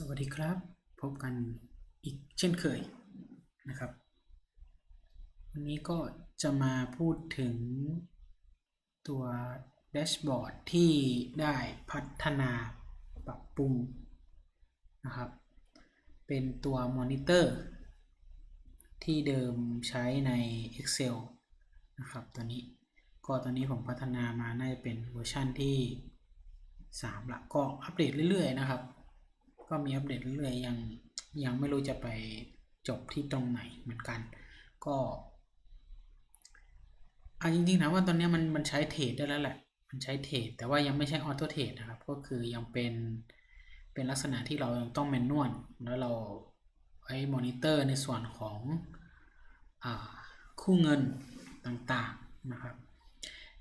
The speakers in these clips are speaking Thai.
สวัสดีครับ พบกันอีกเช่นเคยนะครับ วันนี้ก็จะมาพูดถึงตัวแดชบอร์ดที่ได้พัฒนาปรับปรุงนะครับ เป็นตัวมอนิเตอร์ที่เดิมใช้ใน Excel นะครับตัวนี้ก็ตอนนี้ผมพัฒนามาน่าจะเป็นเวอร์ชั่นที่ 3 ละก็อัปเดตเรื่อยๆนะครับ ก็มีอัปเดตเรื่อยๆยังยังไม่รู้จะไปจบที่ตรงไหนเหมือนกัน ก็อาจริงๆนะว่าตอนนี้มันมันใช้เทรดได้แล้วแหละ มันใช้เทรดแต่ว่ายังไม่ใช่ออโต้เทรดนะครับ ก็คือยังเป็นเป็นลักษณะที่เรายังต้องแมนนวลแล้วเราไว้มอนิเตอร์ในส่วนของอาคู่เงินต่างๆนะครับ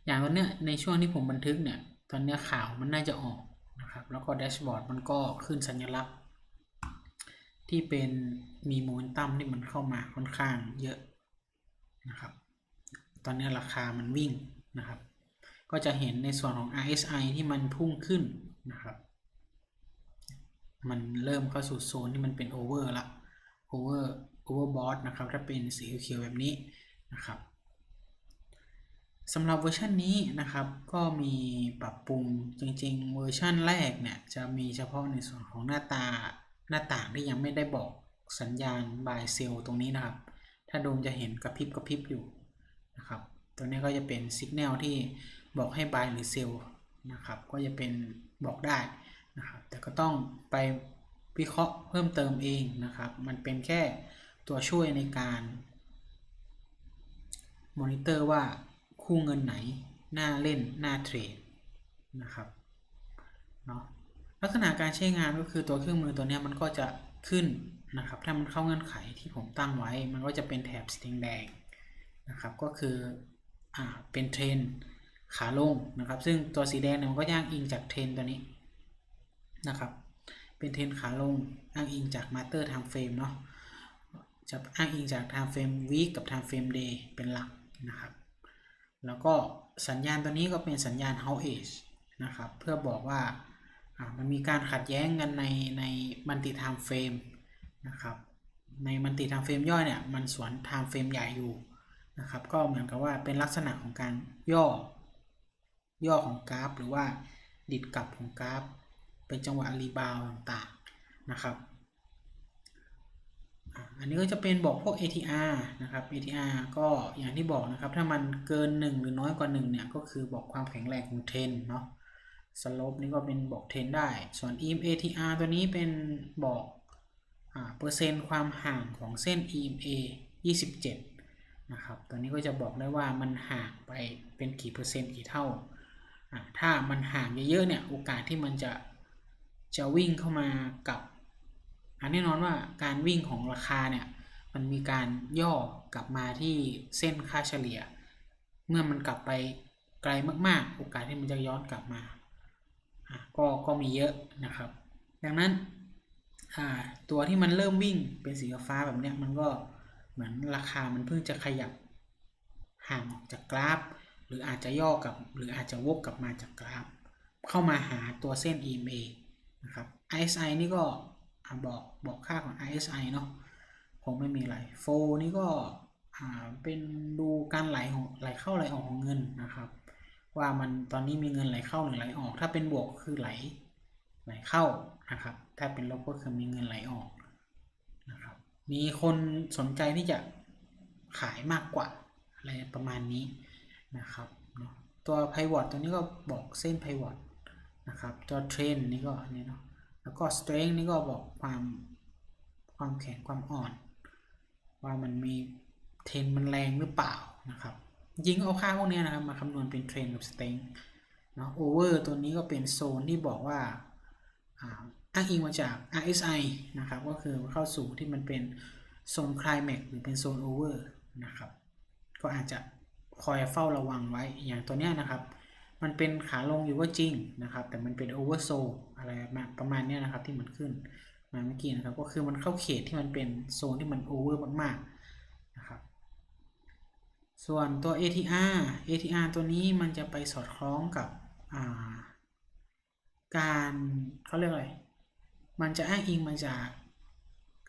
อย่างตอนเนี้ยในช่วงที่ผมบันทึกเนี่ย ตอนเนี้ยข่าวมันน่าจะออก นะครับ แล้วก็แดชบอร์ดมันก็ขึ้นสัญลักษณ์ ที่เป็นมีโมเมนตัมที่มันเข้ามาค่อนข้างเยอะนะครับ ตอนนี้ราคามันวิ่งนะครับ ก็จะเห็นในส่วนของ RSI ที่มันพุ่งขึ้นนะครับ มันเริ่มเข้าสู่โซนที่มันเป็นโอเวอร์ละโอเวอร์โอเวอร์บอทนะครับ ถ้าเป็นสีเขียวแบบนี้นะครับ สำหรับเวอร์ชันนี้นะครับ ก็มีปรับปรุงจริงๆ เวอร์ชันแรกเนี่ยจะมีเฉพาะในส่วนของหน้าตาหน้าต่างที่ยังไม่ได้บอกสัญญาณ buy sell ตรงนี้นะครับ ถ้าดมจะเห็นกระพริบกระพริบอยู่นะครับ ตัวนี้ก็จะเป็นสัญญาณที่บอกให้ buy หรือ sell นะครับ ก็จะเป็นบอกได้นะครับ แต่ก็ต้องไปวิเคราะห์เพิ่มเติมเองนะครับ มันเป็นแค่ตัวช่วยในการมอนิเตอร์ว่า คู่เงินไหนน่าเล่นน่าเทรดนะครับเนาะลักษณะการใช้งานก็คือตัวเครื่องมือตัวนี้มันก็จะขึ้นนะครับ ถ้ามันเข้าเงื่อนไขที่ผมตั้งไว้ มันก็จะเป็นแถบสีแดงนะครับ ก็คืออ่าเป็นเทรนขาลงนะครับ ซึ่งตัวสีแดงเนี่ยมันก็ย่างอิงจากเทรนตัวนี้นะครับ เป็นเทรนขาลงอ้างอิงจากมาสเตอร์ไทม์เฟรมเนาะจะอ้างอิงจากไทม์เฟรมวีคกับไทม์เฟรมเดย์เป็นหลักนะครับ แล้วก็สัญญาณตัวนี้ก็เป็นสัญญาณ How Age นะครับ เพื่อบอกว่ามันมีการขัดแย้งกันในในมัลติไทม์เฟรมนะครับในมัลติไทม์เฟรมย่อยเนี่ยมันสวนไทม์เฟรมใหญ่อยู่นะครับก็เหมือนกับว่าเป็นลักษณะของการย่อย่อของกราฟ หรือว่าดิดกลับของกราฟ เป็นจังหวะรีบาวต่างๆนะครับ อันนี้ก็จะเป็นบอกพวก ATR นะครับ ATR ก็อย่างที่บอกนะครับ ถ้ามันเกิน 1 หรือน้อยกว่า 1 เนี่ย ก็คือบอกความแข็งแรงของเทรนเนาะสโลปนี่ก็เป็นบอกเทรนได้ ส่วน EMA TR ตัวนี้เป็นบอกอ่าเปอร์เซ็นต์ความห่างของเส้น EMA 27 นะครับ ตัวนี้ก็จะบอกได้ว่ามันห่างไปเป็นกี่เปอร์เซ็นต์กี่เท่า ถ้ามันห่างเยอะๆเนี่ย โอกาสที่มันจะจะวิ่งเข้ามากับ อันแน่นอนว่าการวิ่งของราคาเนี่ยมันมีการย่อกลับมาที่เส้นค่าเฉลี่ย เมื่อมันกลับไปไกลมากๆ โอกาสที่มันจะย้อนกลับมาก็ก็มีเยอะนะครับ ดังนั้นตัวที่มันเริ่มวิ่งเป็นสีฟ้าแบบเนี้ยมันก็เหมือนราคามันเพิ่งจะขยับห่างออกจากกราฟ หรืออาจจะย่อกับ หรืออาจจะวกกลับมาจากกราฟ เข้ามาหาตัวเส้น EMA นะครับ RSI นี่ก็ บอกบอกค่าของ RSI เนาะคงไม่มีอะไรโฟนี่ก็เป็นดูการไหลของไหลเข้าไหลออกของเงินนะครับ ว่ามันตอนนี้มีเงินไหลเข้าหรือไหลออก ถ้าเป็นบวกคือไหลไหลเข้านะครับ ถ้าเป็นลบก็คือมีเงินไหลออกนะครับ มีคนสนใจที่จะขายมากกว่าอะไรประมาณนี้นะครับเนาะตัวไพวอตตัวนี้ก็บอกเส้นไพวอตนะครับ ตัวเทรนนี่ก็นี่เนาะ แล้วก็ strength นี่ก็บอกความความแข็งความอ่อน ว่ามันมีเทรนมันแรงหรือเปล่านะครับ ยิงเอาค่าพวกนี้นะครับ มาคำนวณเป็นเทรนกับ strength เนาะ over ตัวนี้ก็เป็นโซนที่บอกว่าอ้างอิงมาจาก RSI นะครับ ก็คือเข้าสู่ที่มันเป็นโซน climax หรือเป็นโซน over นะครับ ก็อาจจะคอยเฝ้าระวังไว้อย่างตัวนี้นะครับ มันเป็นขาลงอยู่ก็จริงนะครับ แต่มันเป็นโอเวอร์โซอะไรประมาณนี้นะครับที่มันขึ้นมาเมื่อกี้นะครับ ก็คือมันเข้าเขตที่มันเป็นโซนที่มันโอเวอร์มากๆนะครับ ส่วนตัว ATR ATR ตัวนี้มันจะไปสอดคล้องกับการเขาเรียกอะไร มันจะอ้างอิงมาจาก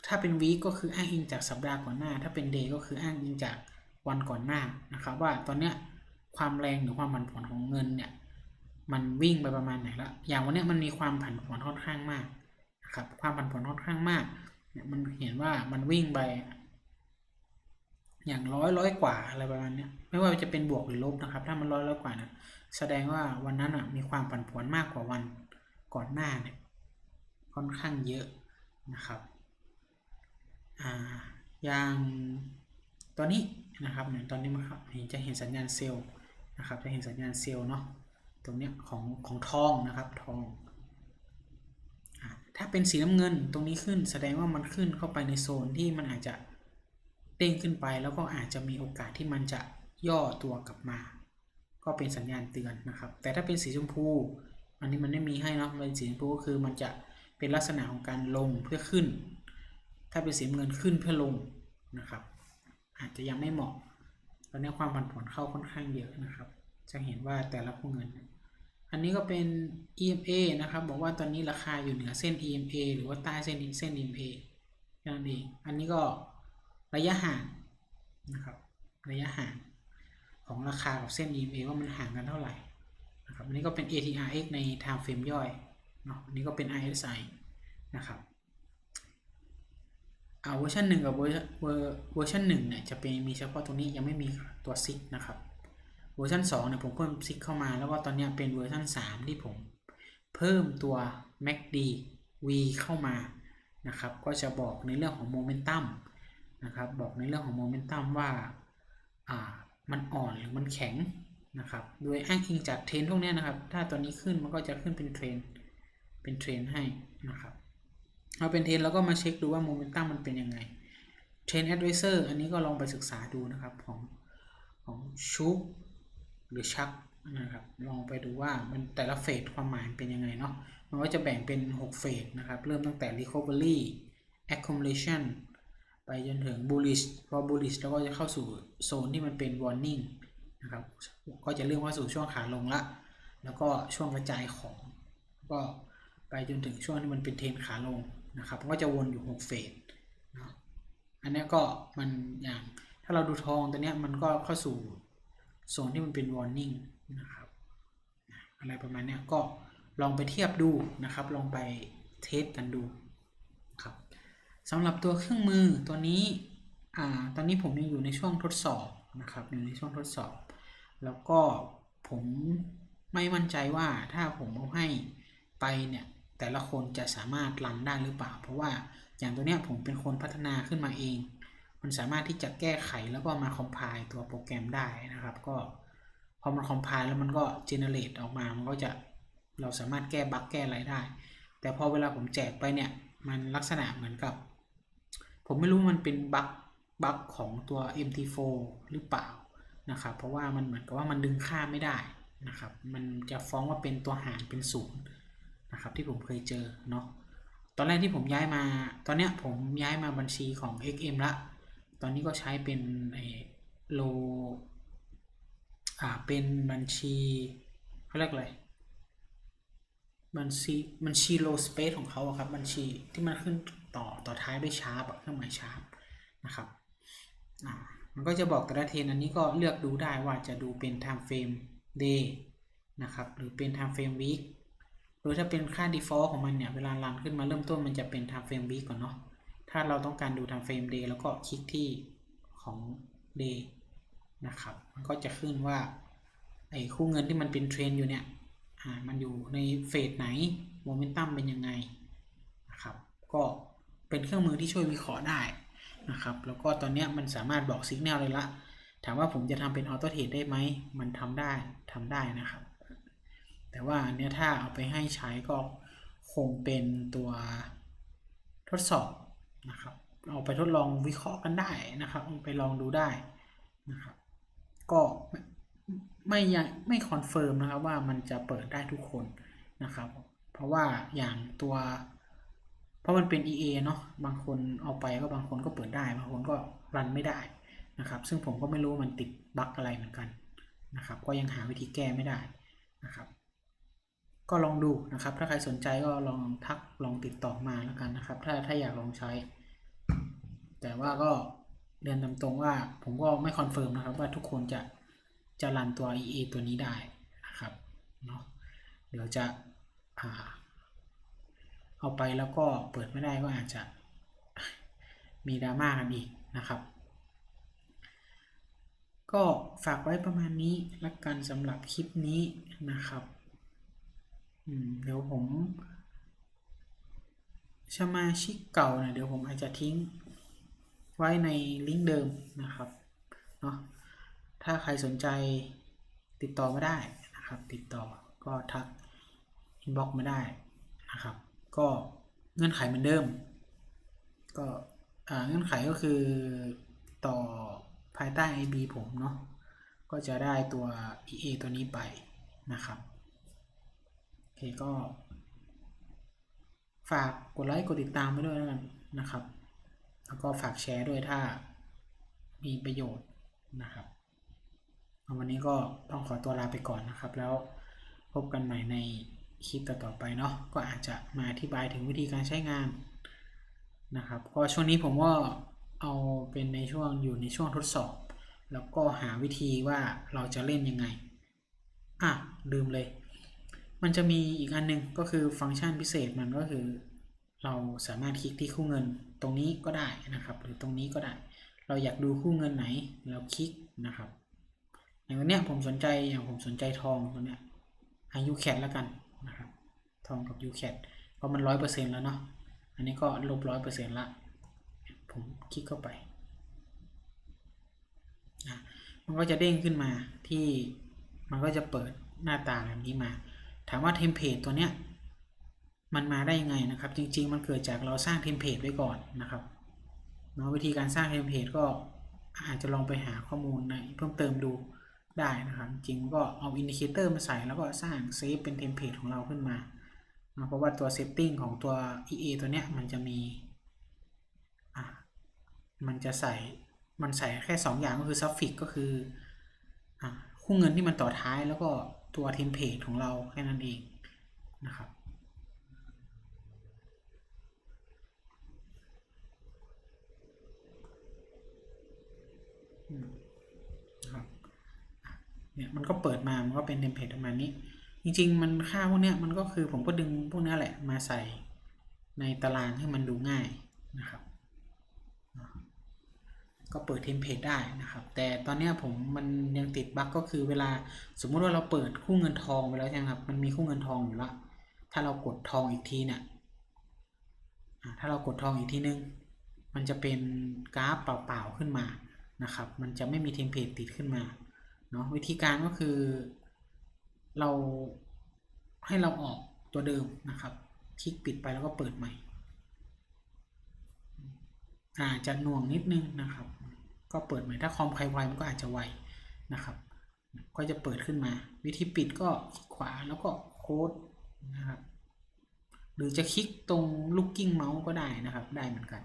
ถ้าเป็นวีก็คืออ้างอิงจากสัปดาห์ก่อนหน้า ถ้าเป็นเดย์ก็คืออ้างอิงจากวันก่อนหน้านะครับ ว่าตอนเนี้ย ความแรงหรือความผันผวนของเงินเนี่ย มันวิ่งไปประมาณไหนละอย่างวันนี้มันมีความผันผวนค่อนข้างมากนะครับ ความผันผวนค่อนข้างมาก เนี่ยมันเห็นว่ามันวิ่งไป อย่างร้อยร้อยกว่าอะไรประมาณนี้ไม่ว่าจะเป็นบวกหรือลบนะครับ ถ้ามันร้อยร้อยกว่านะแสดงว่าวันนั้นอะมีความผันผวนมากกว่าวันก่อนหน้าเนี่ยค่อนข้างเยอะนะครับอ่าอย่างตอนนี้นะครับเนี่ยตอนนี้มันครับเห็นจะเห็นสัญญาณเซลล์ นะครับจะเห็นสัญญาณเซลล์เนาะตรงเนี้ยของของทองนะครับทองถ้าเป็นสีน้ำเงินตรงนี้ขึ้นแสดงว่ามันขึ้นเข้าไปในโซนที่มันอาจจะเด้งขึ้นไปแล้วก็อาจจะมีโอกาสที่มันจะย่อตัวกลับมา ก็เป็นสัญญาณเตือนนะครับ แต่ถ้าเป็นสีชมพู อันนี้มันไม่มีให้เนาะเป็นสีชมพูก็คือมันจะเป็นลักษณะของการลงเพื่อขึ้น ถ้าเป็นสีเงินขึ้นเพื่อลงนะครับ อาจจะยังไม่เหมาะ อนนี้ความผันผวนเข้าค่อนข้างเยอะนะครับ จะเห็นว่าแต่ละคู่เงิน อันนี้ก็เป็น EMA นะครับ บอกว่าตอนนี้ราคาอยู่เหนือเส้น EMA หรือว่าใต้เส้นเส้น EMA แค่นั้นเอง อันนี้ก็ระยะห่างนะครับ ระยะห่างของราคากับเส้น EMA ว่ามันห่างกันเท่าไหร่นะครับ อันนี้ก็เป็น ATRX ใน time frame ย่อยเนาะ อันนี้ก็เป็น RSI นะครับ เอาเวอร์ชันหนึ่งกับเวอร์เวอร์เวอร์ชันหนึ่งเนี่ยจะเป็นมีเฉพาะตรงนี้ยังไม่มีตัวซิกนะครับเวอร์ชัน2เนี่ยผมเพิ่มซิกเข้ามา แล้วก็ตอนนี้เป็นเวอร์ชัน3 ที่ผม เพิ่มตัว MACD V เข้ามานะครับก็จะบอกในเรื่องของโมเมนตัมนะครับบอกในเรื่องของโมเมนตัมว่าอ่ามันอ่อนหรือมันแข็งนะครับโดยอ้างอิงจากเทรนพวกนี้นะครับ ถ้าตัวนี้ขึ้นมันก็จะขึ้นเป็นเทรนเป็นเทรนให้นะครับ เอาเป็นเทรนแล้วก็มาเช็คดูว่าโมเมนตัมมันเป็นยังไงเทรนแอดไวเซอร์อันนี้ก็ลองไปศึกษาดูนะครับของของชุกหรือชักนะครับลองไปดูว่ามันแต่ละเฟสความหมายเป็นยังไงเนาะมันก็จะแบ่งเป็น 6 เฟสนะครับ เริ่มตั้งแต่ recovery accumulation ไปจนถึง bullish พอ bullish แล้วก็จะเข้าสู่โซนที่มันเป็น warning นะครับก็จะเริ่มเข้าสู่ช่วงขาลงละ แล้วก็ช่วงกระจายของ ก็ไปจนถึงช่วงที่มันเป็นเทรนขาลง นะครับก็จะวนอยู่6เฟสเนาะอันนี้ก็มันอย่างถ้าเราดูทองตัวนี้มันก็เข้าสู่โซนที่มันเป็น warning นะครับอะไรประมาณนี้ก็ลองไปเทียบดูนะครับ ลองไปเทสกันดูครับสำหรับตัวเครื่องมือตัวนี้อ่าตอนนี้ผมยังอยู่ในช่วงทดสอบนะครับอยู่ในช่วงทดสอบ แล้วก็ผมไม่มั่นใจว่าถ้าผมเอาให้ไปเนี่ย แต่ละคนจะสามารถรันได้หรือเปล่า เพราะว่าอย่างตัวเนี้ยผมเป็นคนพัฒนาขึ้นมาเอง มันสามารถที่จะแก้ไขแล้วก็มาคอมไพล์ตัวโปรแกรมได้นะครับ ก็พอมันคอมไพล์แล้วมันก็เจเนเรตออกมา มันก็จะเราสามารถแก้บั๊กแก้อะไรได้ แต่พอเวลาผมแจกไปเนี่ย มันลักษณะเหมือนกับ ผมไม่รู้มันเป็นบั๊กบั๊กของตัว MT4 หรือเปล่านะครับ เพราะว่ามันเหมือนกับว่ามันดึงค่าไม่ได้นะครับ มันจะฟ้องว่าเป็นตัวหารเป็นศูนย์ นะครับที่ผมเคยเจอเนาะตอนแรกที่ผมย้ายมา ตอนเนี้ยผมย้ายมาบัญชีของ XM ละ ตอนนี้ก็ใช้เป็นไอ้โลอ่าเป็นบัญชีเขาเรียกอะไรบัญชีบัญชีโลสเปซของเขาอะครับบัญชีที่มันขึ้นต่อต่อท้ายด้วยชาร์ปเครื่องหมายชาร์ปนะครับอ่ามันก็จะบอกแต่ละเทรนอันนี้ก็เลือกดูได้ว่าจะดูเป็น time frame day นะครับหรือเป็น time frame week โดยถ้าเป็นค่า default ของมันเนี่ย เวลารันขึ้นมาเริ่มต้นมันจะเป็น time frame week ก่อนเนาะ ถ้าเราต้องการดู time frame day แล้วก็คลิกที่ของ day นะครับ มันก็จะขึ้นว่าไอ้คู่เงินที่มันเป็นเทรนอยู่เนี่ย อ่า มันอยู่ในเฟสไหน โมเมนตัมเป็นยังไงนะครับ ก็เป็นเครื่องมือที่ช่วยวิเคราะห์ได้นะครับ แล้วก็ตอนนี้มันสามารถบอกสัญญาณเลยละ ถามว่าผมจะทำเป็นออโต้เทรดได้ไหม มันทำได้ทำได้นะครับ แต่ว่าเนี้ยถ้าเอาไปให้ใช้ก็คงเป็นตัวทดสอบนะครับ เอาไปทดลองวิเคราะห์กันได้นะครับเอาไปลองดูได้นะครับ ก็ไม่ไม่ยังไม่คอนเฟิร์มนะครับว่ามันจะเปิดได้ทุกคนนะครับ เพราะว่าอย่างตัว เพราะมันเป็น EA เนาะบางคนเอาไปก็บางคนก็เปิดได้ บางคนก็รันไม่ได้นะครับ ซึ่งผมก็ไม่รู้มันติดบั๊กอะไรเหมือนกันนะครับ ก็ยังหาวิธีแก้ไม่ได้นะครับ ก็ลองดูนะครับ ถ้าใครสนใจก็ลองทักลองติดต่อมาแล้วกันนะครับ ถ้าถ้าอยากลองใช้ แต่ว่าก็เรียนตามตรงว่าผมก็ไม่คอนเฟิร์มนะครับว่าทุกคนจะจะรันตัว EA ตัวนี้ได้นะครับเนาะเดี๋ยวจะอ่าเอาไปแล้วก็เปิดไม่ได้ก็อาจจะมีดราม่ากันอีกนะครับ ก็ฝากไว้ประมาณนี้ละกันสำหรับคลิปนี้นะครับ เดี๋ยวผม สมาชิกเก่านะเดี๋ยวผมอาจจะทิ้งไว้ในลิงก์เดิมนะครับเนาะถ้าใครสนใจติดต่อมาได้นะครับ ติดต่อก็ทักอินบ็อกมาได้นะครับ ก็เงื่อนไขเหมือนเดิม ก็เงื่อนไขก็คือต่อภายใต้ IB ผมเนาะก็จะได้ตัว EA ตัวนี้ไปนะครับ เคก็ ฝากกดไลค์กดติดตามไปด้วยแล้วกันนะครับ แล้วก็ฝากแชร์ด้วยถ้ามีประโยชน์นะครับวันนี้ก็ต้องขอตัวลาไปก่อนนะครับ แล้วพบกันใหม่ในคลิปต่อๆไปเนาะก็อาจจะมาอธิบายถึงวิธีการใช้งานนะครับ ก็ช่วงนี้ผมก็เอาเป็นในช่วงอยู่ในช่วงทดสอบ แล้วก็หาวิธีว่าเราจะเล่นยังไง อะลืมเลย มันจะมีอีกอันหนึ่งก็คือฟังก์ชันพิเศษมันก็คือ เราสามารถคลิกที่คู่เงินตรงนี้ก็ได้นะครับ หรือตรงนี้ก็ได้ เราอยากดูคู่เงินไหนเราคลิกนะครับอย่างวันเนี้ยผมสนใจอย่างผมสนใจทองตัวเนี้ยอายุแคทแล้วกันนะครับทองกับยูแคทเพราะมันร้อยเปอร์เซ็นต์แล้วเนาะอันนี้ก็ลบร้อยเปอร์เซ็นต์ละผมคลิกเข้าไปอะมันก็จะเด้งขึ้นมาที่มันก็จะเปิดหน้าต่างแบบนี้มา ถามว่าเทมเพลตตัวเนี้ยมันมาได้ยังไงนะครับ จริง ๆ มันเกิดจากเราสร้างเทมเพลตไว้ก่อนนะครับเนาะวิธีการสร้างเทมเพลตก็อาจจะลองไปหาข้อมูลในเพิ่มเติมดูได้นะครับ จริงก็เอาอินดิเคเตอร์มาใส่แล้วก็สร้างเซฟเป็นเทมเพลตของเราขึ้นมานะเพราะว่าตัวเซตติ้งของตัว EA ตัวเนี้ยมันจะมีอะมันจะใส่มันใส่แค่ 2 อย่างก็คือซัฟฟิกก็คืออะคู่เงินที่มันต่อท้ายแล้วก็ ตัวเทมเพลตของเราแค่นั้นเองนะครับเนี่ยมันก็เปิดมา มันก็เป็นเทมเพลตประมาณนี้ จริง ๆ มันค่าพวกเนี้ยมันก็คือผมก็ดึงพวกเนี้ยแหละมาใส่ในตารางให้มันดูง่ายนะครับ ก็เปิดเทมเพลตได้นะครับ แต่ตอนนี้ผมมันยังติดบั๊กก็คือเวลาสมมุติว่าเราเปิดคู่เงินทองไปแล้วใช่ไหมครับ มันมีคู่เงินทองอยู่แล้วถ้าเรากดทองอีกทีเนี่ยถ้าเรากดทองอีกทีนึง มันจะเป็นกราฟเปล่าๆขึ้นมานะครับ มันจะไม่มีเทมเพลตติดขึ้นมาเนาะวิธีการก็คือ เราให้เราออกตัวเดิมนะครับ คลิกปิดไปแล้วก็เปิดใหม่อาจจะหน่วงนิดนึงนะครับ ก็เปิดใหม่ถ้าคอมใครไวมันก็อาจจะไวนะครับ ก็จะเปิดขึ้นมา วิธีปิดก็คลิกขวาแล้วก็โค้ดนะครับ หรือจะคลิกตรงลูกกิ้งเมาส์ก็ได้นะครับ ได้เหมือนกัน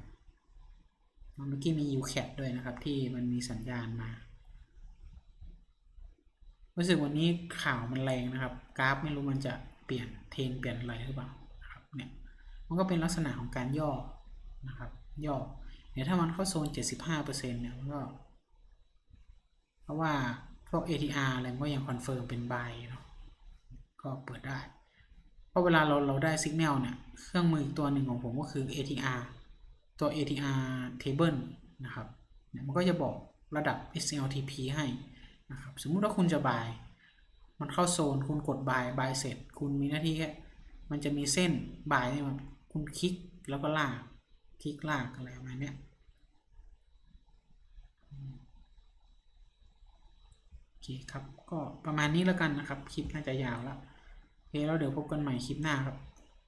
เมื่อกี้มี UCAT ด้วยนะครับ ที่มันมีสัญญาณมารู้สึกวันนี้ข่าวมันแรงนะครับ กราฟไม่รู้มันจะเปลี่ยนเทนเปลี่ยนอะไรหรือเปล่านะครับเนี่ยมันก็เป็นลักษณะของการย่อนะครับ ย่อ เนี่ยถ้ามันเข้าโซน 75%เนี่ยก็เพราะว่าพวก ATR อะไรก็ยังคอนเฟิร์มเป็นบายเนาะก็เปิดได้ เพราะเวลาเราเราได้สัญญาณเนี่ย เครื่องมือตัวหนึ่งของผมก็คือ ATR ตัว ATR table นะครับเนี่ยมันก็จะบอกระดับ SLTP ให้นะครับสมมุติว่าคุณจะบายมันเข้าโซน คุณกดบายบายเสร็จ คุณมีหน้าที่แค่มันจะมีเส้นบายเนี่ยมันคุณคลิกแล้วก็ลาก คลิกลากอะไรประมาณเนี้ยโอเคครับ ก็ประมาณนี้แล้วกันนะครับ คลิปน่าจะยาวแล้วโอเคแล้วเดี๋ยวพบกันใหม่คลิปหน้าครับ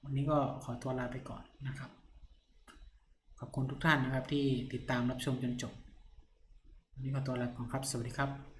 วันนี้ก็ขอตัวลาไปก่อนนะครับ ขอบคุณทุกท่านนะครับที่ติดตามรับชมจนจบ วันนี้ขอตัวลาไปก่อนครับ สวัสดีครับ